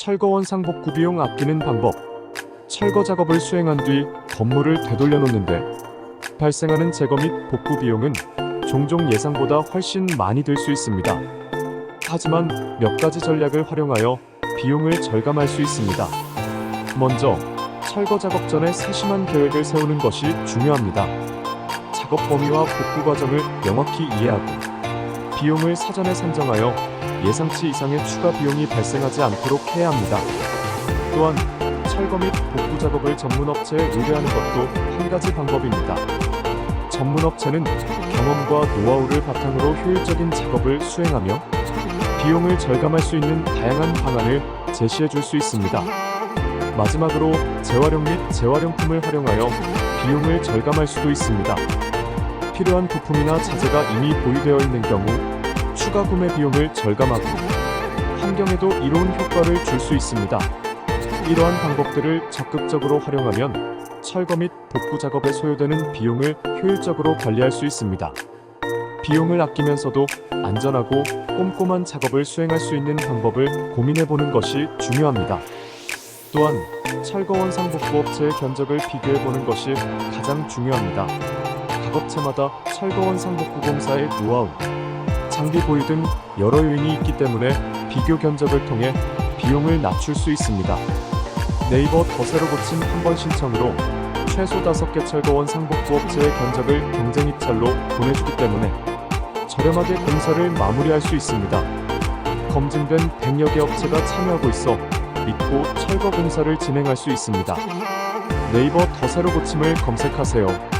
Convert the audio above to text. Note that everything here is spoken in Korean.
철거원 상복구 비용 아끼는 방법. 철거 작업을 수행한 뒤 건물을 되돌려 놓는데 발생하는 제거 및 복구 비용은 종종 예상보다 훨씬 많이 들 수 있습니다. 하지만 몇 가지 전략을 활용하여 비용을 절감할 수 있습니다. 먼저 철거 작업 전에 세심한 계획을 세우는 것이 중요합니다. 작업 범위와 복구 과정을 명확히 이해하고 비용을 사전에 산정하여 예상치 이상의 추가 비용이 발생하지 않도록 해야 합니다. 또한 철거 및 복구 작업을 전문 업체에 의뢰하는 것도 한 가지 방법입니다. 전문 업체는 경험과 노하우를 바탕으로 효율적인 작업을 수행하며 비용을 절감할 수 있는 다양한 방안을 제시해 줄 수 있습니다. 마지막으로 재활용 및 재활용품을 활용하여 비용을 절감할 수도 있습니다. 필요한 부품이나 자재가 이미 보유되어 있는 경우 추가 구매 비용을 절감하고 환경에도 이로운 효과를 줄 수 있습니다. 이러한 방법들을 적극적으로 활용하면 철거 및 복구 작업에 소요되는 비용을 효율적으로 관리할 수 있습니다. 비용을 아끼면서도 안전하고 꼼꼼한 작업을 수행할 수 있는 방법을 고민해 보는 것이 중요합니다. 또한 철거원 상복구 업체의 견적을 비교해 보는 것이 가장 중요합니다. 각 업체마다 철거원 상복구 공사의 노하우, 장비 보유 등 여러 요인이 있기 때문에 비교 견적을 통해 비용을 낮출 수 있습니다. 네이버 더세로 고침 한 번 신청으로 최소 5개 철거원 상복구 업체의 견적을 경쟁 입찰로 보내주기 때문에 저렴하게 공사를 마무리할 수 있습니다. 검증된 100여 개 업체가 참여하고 있어 믿고 철거 공사를 진행할 수 있습니다. 네이버 더세로 고침을 검색하세요.